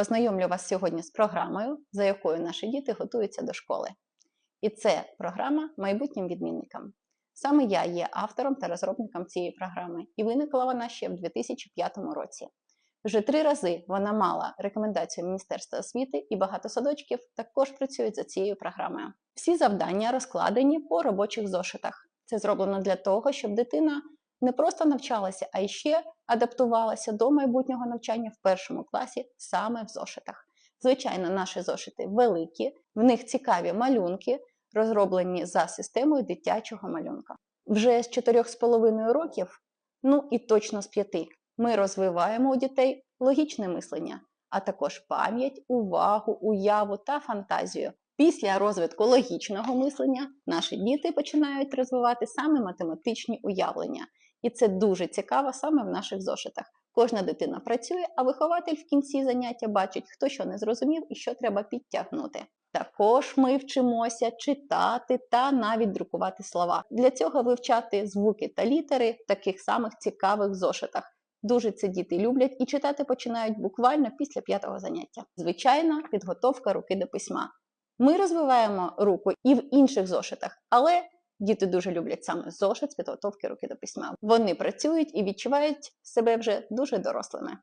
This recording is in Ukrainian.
Познайомлю вас сьогодні з програмою, за якою наші діти готуються до школи. І це програма майбутнім відмінникам. Саме я є автором та розробником цієї програми, і виникла вона ще в 2005 році. Вже три рази вона мала рекомендацію Міністерства освіти, і багато садочків також працюють за цією програмою. Всі завдання розкладені по робочих зошитах. Це зроблено для того, щоб дитина не просто навчалася, а ще адаптувалася до майбутнього навчання в першому класі саме в зошитах. Звичайно, наші зошити великі, в них цікаві малюнки, розроблені за системою дитячого малюнка. Вже з 4,5 років, ну і точно з 5, ми розвиваємо у дітей логічне мислення, а також пам'ять, увагу, уяву та фантазію. Після розвитку логічного мислення наші діти починають розвивати саме математичні уявлення. І це дуже цікаво саме в наших зошитах. Кожна дитина працює, а вихователь в кінці заняття бачить, хто що не зрозумів і що треба підтягнути. Також ми вчимося читати та навіть друкувати слова. Для цього вивчати звуки та літери в таких самих цікавих зошитах. Дуже це діти люблять і читати починають буквально після п'ятого заняття. Звичайна підготовка руки до письма. Ми розвиваємо руку і в інших зошитах, але діти дуже люблять саме зошит з підготовки руки до письма. Вони працюють і відчувають себе вже дуже дорослими.